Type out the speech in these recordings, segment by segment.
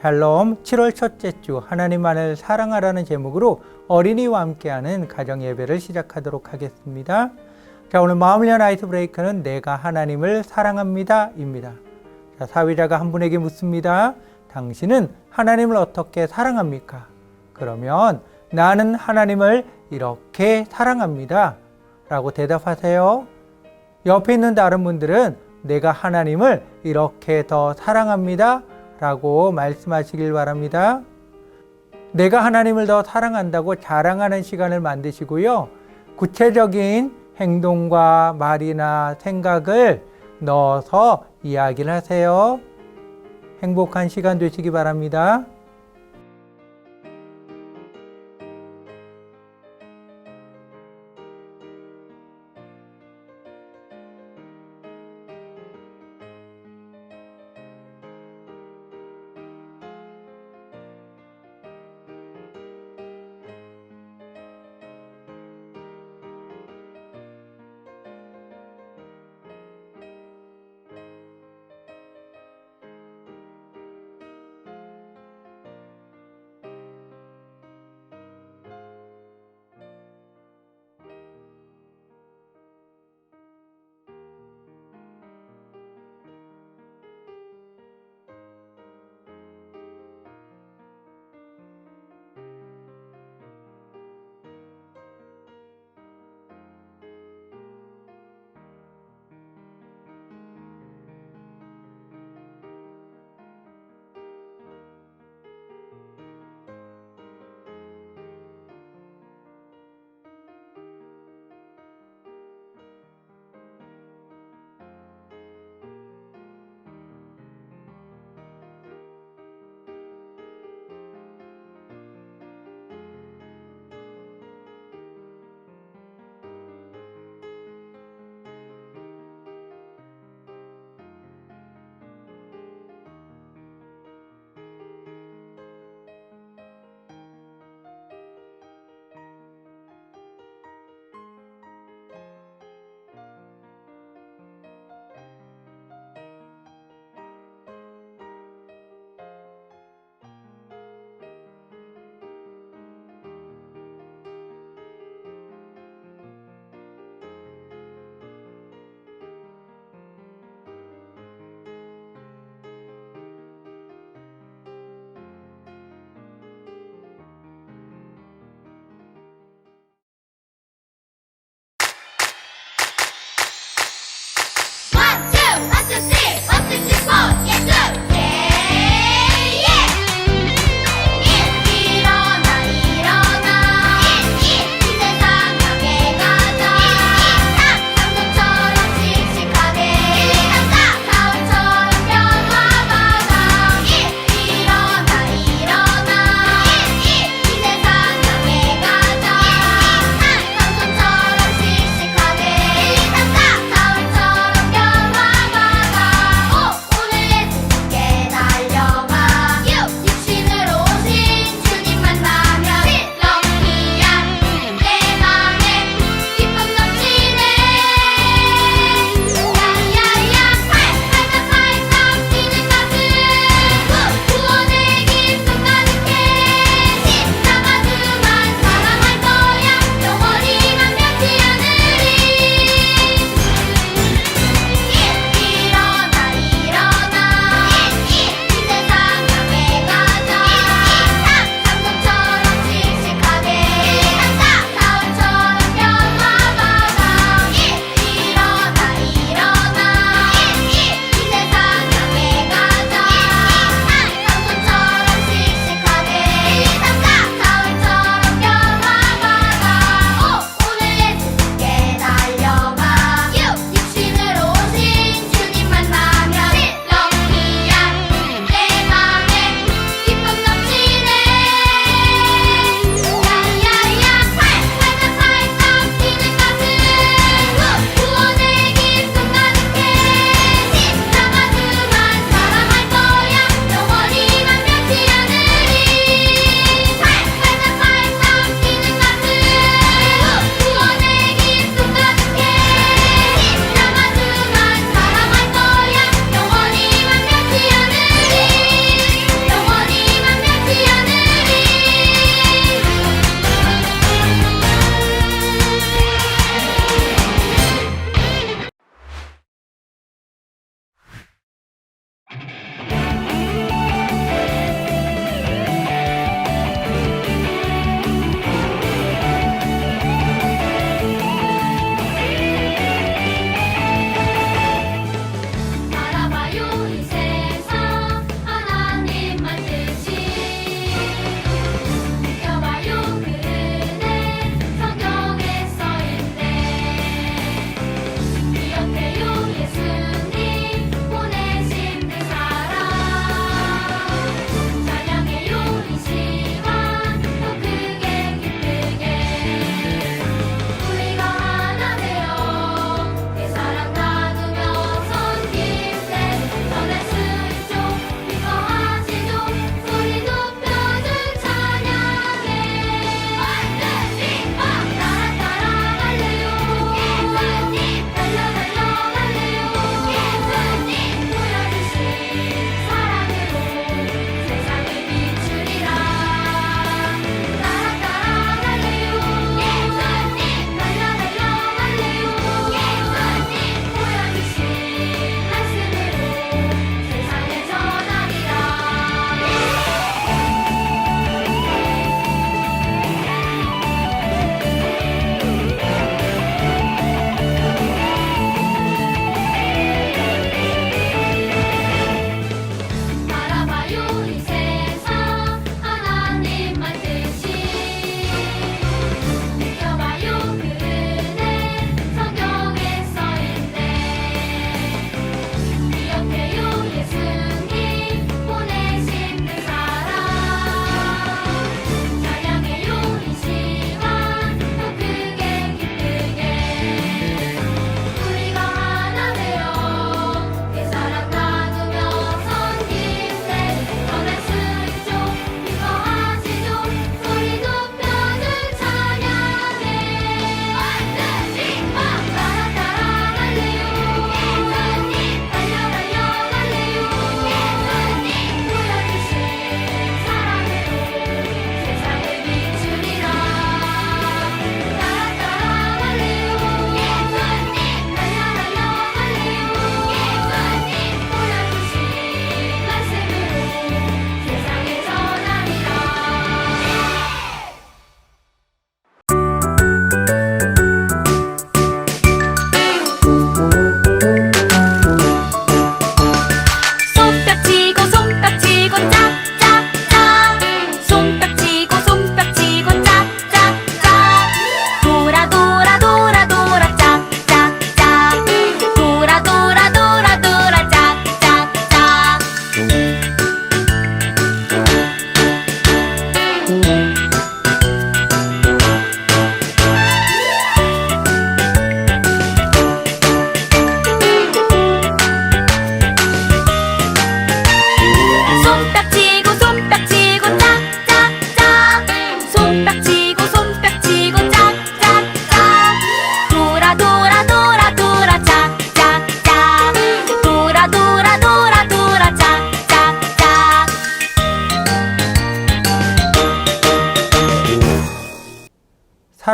샬롬 7월 첫째 주 하나님만을 사랑하라는 제목으로 어린이와 함께하는 가정 예배를 시작하도록 하겠습니다. 자, 오늘 마음을 연 아이스 브레이크는 내가 하나님을 사랑합니다입니다. 자, 사회자가 한 분에게 묻습니다. 당신은 하나님을 어떻게 사랑합니까? 그러면 나는 하나님을 이렇게 사랑합니다. 라고 대답하세요. 옆에 있는 다른 분들은 내가 하나님을 이렇게 더 사랑합니다. 라고 말씀하시길 바랍니다. 내가 하나님을 더 사랑한다고 자랑하는 시간을 만드시고요. 구체적인 행동과 말이나 생각을 넣어서 이야기를 하세요. 행복한 시간 되시기 바랍니다.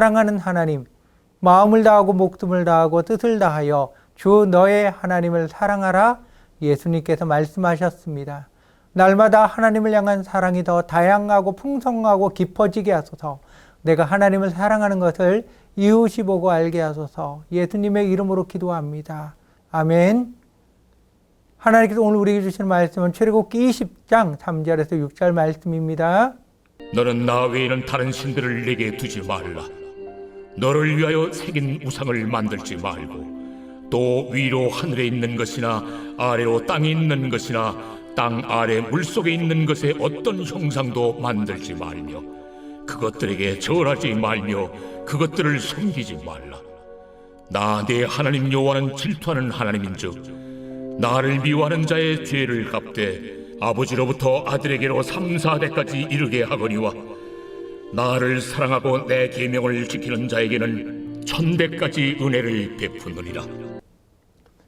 사랑하는 하나님, 마음을 다하고 목숨을 다하고 뜻을 다하여 주 너의 하나님을 사랑하라 예수님께서 말씀하셨습니다. 날마다 하나님을 향한 사랑이 더 다양하고 풍성하고 깊어지게 하소서. 내가 하나님을 사랑하는 것을 이웃이 보고 알게 하소서. 예수님의 이름으로 기도합니다. 아멘. 하나님께서 오늘 우리에게 주시는 말씀은 출애굽기 20장 3절에서 6절 말씀입니다. 너는 나 외에는 다른 신들을 내게 두지 말라. 너를 위하여 새긴 우상을 만들지 말고 또 위로 하늘에 있는 것이나 아래로 땅에 있는 것이나 땅 아래 물 속에 있는 것의 어떤 형상도 만들지 말며 그것들에게 절하지 말며 그것들을 섬기지 말라. 나 내 하나님 여호와는 질투하는 하나님인즉 나를 미워하는 자의 죄를 갚되 아버지로부터 아들에게로 3, 4대까지 이르게 하거니와 나를 사랑하고 내 계명을 지키는 자에게는 천대까지 은혜를 베푸느니라.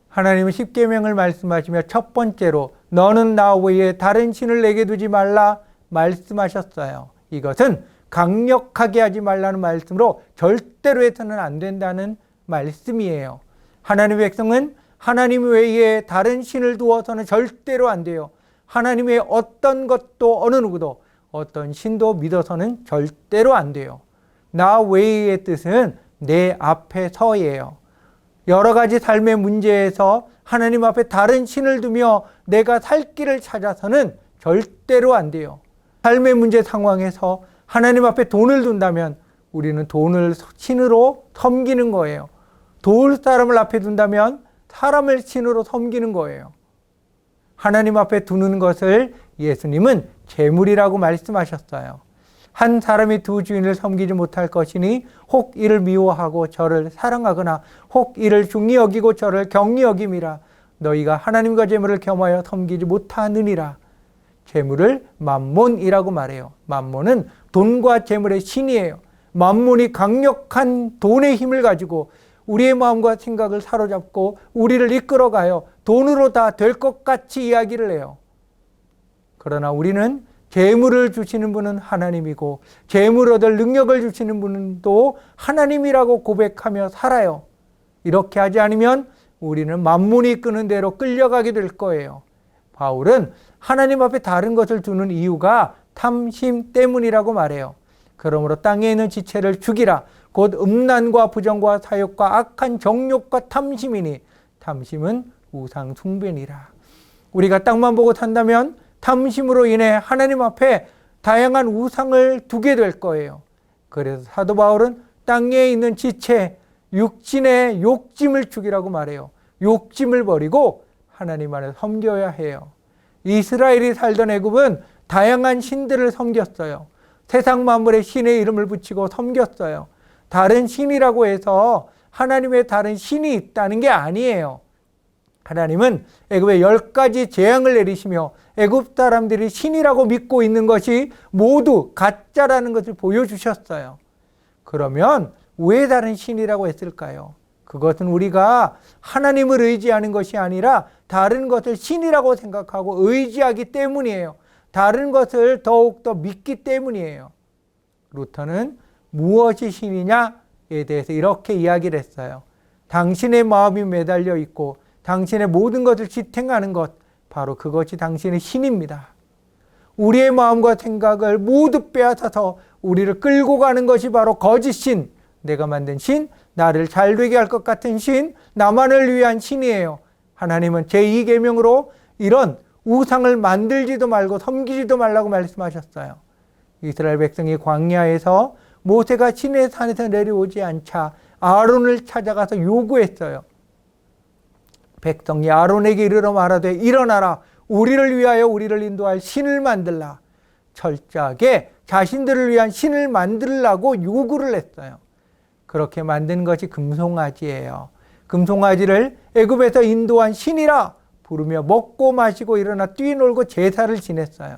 하나님은 십계명을 말씀하시며 첫 번째로 너는 나 외에 다른 신을 내게 두지 말라 말씀하셨어요. 이것은 강력하게 하지 말라는 말씀으로 절대로 해서는 안 된다는 말씀이에요. 하나님의 백성은 하나님 외에 다른 신을 두어서는 절대로 안 돼요. 하나님의 어떤 것도 어느 누구도 어떤 신도 믿어서는 절대로 안 돼요. 나 외의 뜻은 내 앞에 서예요. 여러 가지 삶의 문제에서 하나님 앞에 다른 신을 두며 내가 살 길을 찾아서는 절대로 안 돼요. 삶의 문제 상황에서 하나님 앞에 돈을 둔다면 우리는 돈을 신으로 섬기는 거예요. 도울 사람을 앞에 둔다면 사람을 신으로 섬기는 거예요. 하나님 앞에 두는 것을 예수님은 재물이라고 말씀하셨어요. 한 사람이 두 주인을 섬기지 못할 것이니 혹 이를 미워하고 저를 사랑하거나 혹 이를 중히 여기고 저를 경히 여김이라 너희가 하나님과 재물을 겸하여 섬기지 못하느니라. 재물을 만몬이라고 말해요. 만몬은 돈과 재물의 신이에요. 만몬이 강력한 돈의 힘을 가지고 우리의 마음과 생각을 사로잡고 우리를 이끌어가요. 돈으로 다 될 것 같이 이야기를 해요. 그러나 우리는 재물을 주시는 분은 하나님이고 재물 얻을 능력을 주시는 분은 또 하나님이라고 고백하며 살아요. 이렇게 하지 않으면 우리는 만문이 끄는 대로 끌려가게 될 거예요. 바울은 하나님 앞에 다른 것을 두는 이유가 탐심 때문이라고 말해요. 그러므로 땅에 있는 지체를 죽이라. 곧 음란과 부정과 사욕과 악한 정욕과 탐심이니 탐심은 우상 숭배니라. 우리가 땅만 보고 산다면 탐심으로 인해 하나님 앞에 다양한 우상을 두게 될 거예요. 그래서 사도 바울은 땅에 있는 지체, 육신의 욕심을 죽이라고 말해요. 욕심을 버리고 하나님 안에 섬겨야 해요. 이스라엘이 살던 애굽은 다양한 신들을 섬겼어요. 세상 만물의 신의 이름을 붙이고 섬겼어요. 다른 신이라고 해서 하나님의 다른 신이 있다는 게 아니에요. 하나님은 애굽에 열 가지 재앙을 내리시며 애굽 사람들이 신이라고 믿고 있는 것이 모두 가짜라는 것을 보여주셨어요. 그러면 왜 다른 신이라고 했을까요? 그것은 우리가 하나님을 의지하는 것이 아니라 다른 것을 신이라고 생각하고 의지하기 때문이에요. 다른 것을 더욱더 믿기 때문이에요. 루터는 무엇이 신이냐에 대해서 이렇게 이야기를 했어요. 당신의 마음이 매달려 있고 당신의 모든 것을 지탱하는 것, 바로 그것이 당신의 신입니다. 우리의 마음과 생각을 모두 빼앗아서 우리를 끌고 가는 것이 바로 거짓 신, 내가 만든 신, 나를 잘 되게 할 것 같은 신, 나만을 위한 신이에요. 하나님은 제2계명으로 이런 우상을 만들지도 말고 섬기지도 말라고 말씀하셨어요. 이스라엘 백성이 광야에서 모세가 신의 산에서 내려오지 않자 아론을 찾아가서 요구했어요. 백성이 아론에게 이르러 말하되 일어나라 우리를 위하여 우리를 인도할 신을 만들라 철저하게 자신들을 위한 신을 만들라고 요구를 했어요. 그렇게 만든 것이 금송아지예요. 금송아지를 애굽에서 인도한 신이라 부르며 먹고 마시고 일어나 뛰놀고 제사를 지냈어요.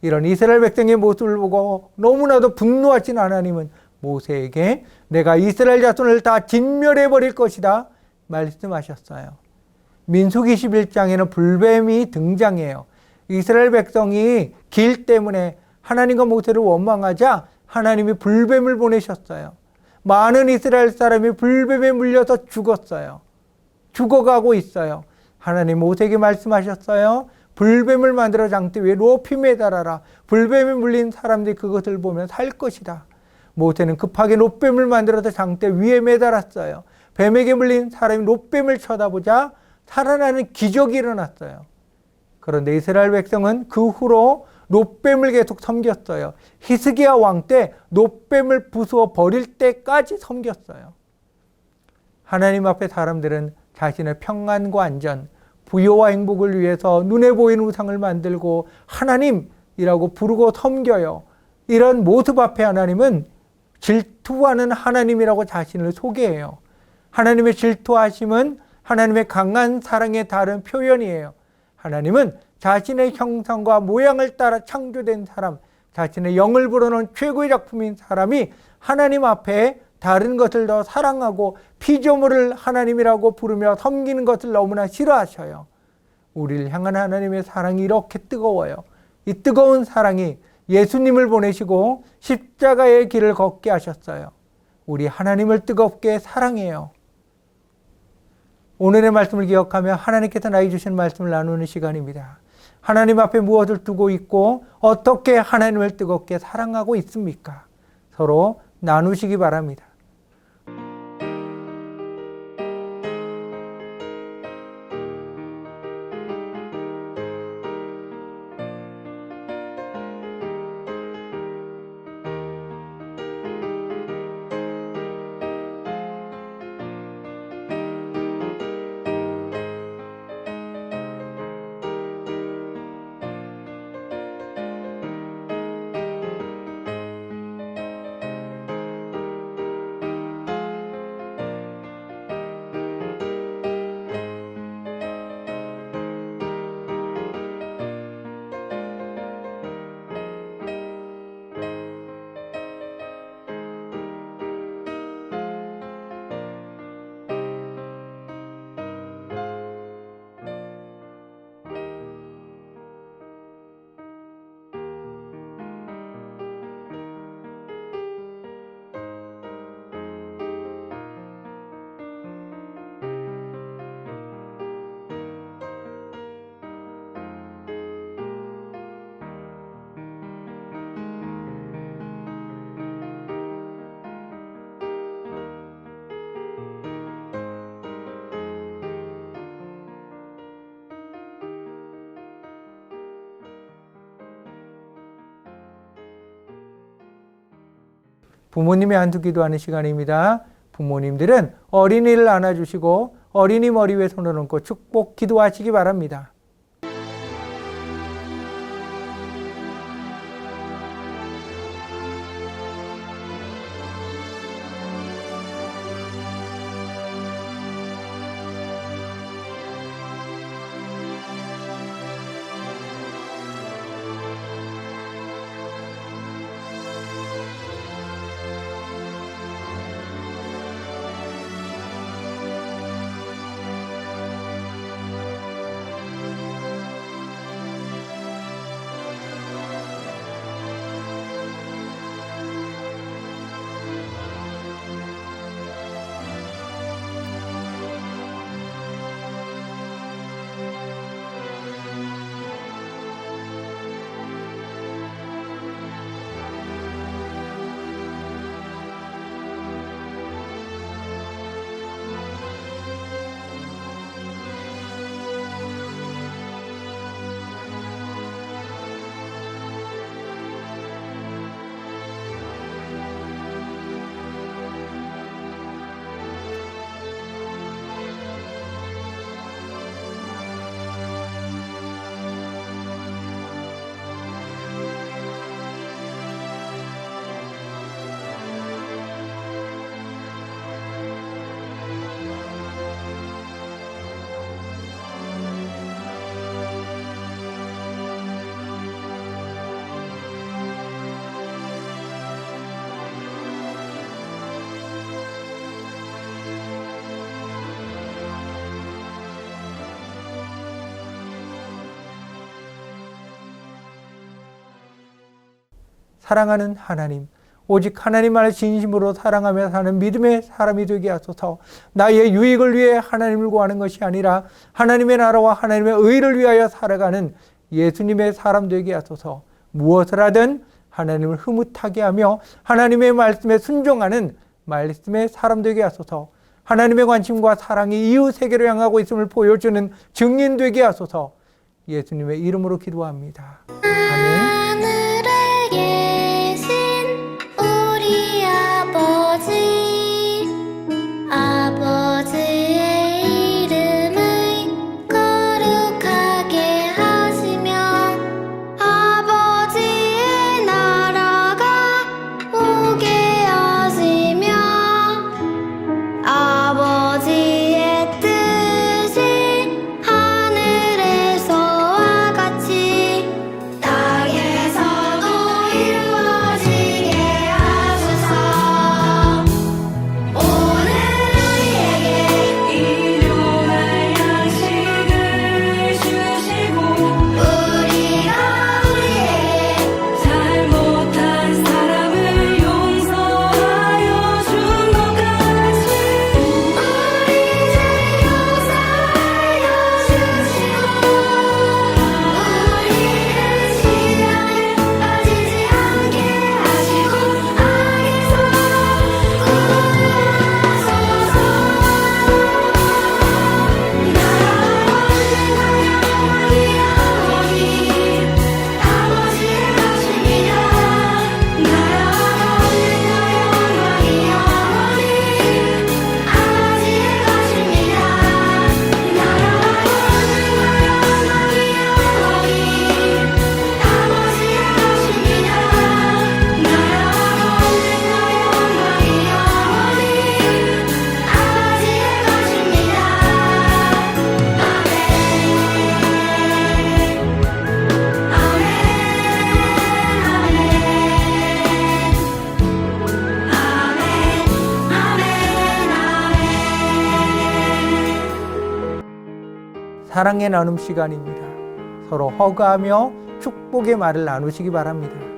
이런 이스라엘 백성의 모습을 보고 너무나도 분노하신 하나님은 모세에게 내가 이스라엘 자손을 다 진멸해 버릴 것이다 말씀하셨어요. 민숙 21장에는 불뱀이 등장해요. 이스라엘 백성이 길 때문에 하나님과 모세를 원망하자 하나님이 불뱀을 보내셨어요. 많은 이스라엘 사람이 불뱀에 물려서 죽었어요. 죽어가고 있어요. 하나님 모세에게 말씀하셨어요. 불뱀을 만들어 장대 위에 높이 매달아라. 불뱀에 물린 사람들이 그것을 보면 살 것이다. 모세는 급하게 노뱀을 만들어서 장대 위에 매달았어요. 뱀에게 물린 사람이 노뱀을 쳐다보자 살아나는 기적이 일어났어요. 그런데 이스라엘 백성은 그 후로 노뱀을 계속 섬겼어요. 히스기야 왕 때 노뱀을 부수어 버릴 때까지 섬겼어요. 하나님 앞에 사람들은 자신의 평안과 안전, 부여와 행복을 위해서 눈에 보이는 우상을 만들고 하나님이라고 부르고 섬겨요. 이런 모습 앞에 하나님은 질투하는 하나님이라고 자신을 소개해요. 하나님의 질투하심은 하나님의 강한 사랑의 다른 표현이에요. 하나님은 자신의 형상과 모양을 따라 창조된 사람, 자신의 영을 불어넣은 최고의 작품인 사람이 하나님 앞에 다른 것을 더 사랑하고 피조물을 하나님이라고 부르며 섬기는 것을 너무나 싫어하셔요. 우리를 향한 하나님의 사랑이 이렇게 뜨거워요. 이 뜨거운 사랑이 예수님을 보내시고 십자가의 길을 걷게 하셨어요. 우리 하나님을 뜨겁게 사랑해요. 오늘의 말씀을 기억하며 하나님께서 나에게 주신 말씀을 나누는 시간입니다. 하나님 앞에 무엇을 두고 있고 어떻게 하나님을 뜨겁게 사랑하고 있습니까? 서로 나누시기 바랍니다. 부모님의 안수 기도하는 시간입니다. 부모님들은 어린이를 안아주시고 어린이 머리 위에 손을 얹고 축복 기도하시기 바랍니다. 사랑하는 하나님, 오직 하나님만을 진심으로 사랑하며 사는 믿음의 사람이 되게 하소서. 나의 유익을 위해 하나님을 구하는 것이 아니라 하나님의 나라와 하나님의 의를 위하여 살아가는 예수님의 사람 되게 하소서. 무엇을 하든 하나님을 흐뭇하게 하며 하나님의 말씀에 순종하는 말씀의 사람 되게 하소서. 하나님의 관심과 사랑이 이웃 세계로 향하고 있음을 보여주는 증인 되게 하소서. 예수님의 이름으로 기도합니다. 사랑의 나눔 시간입니다. 서로 허가하며 축복의 말을 나누시기 바랍니다.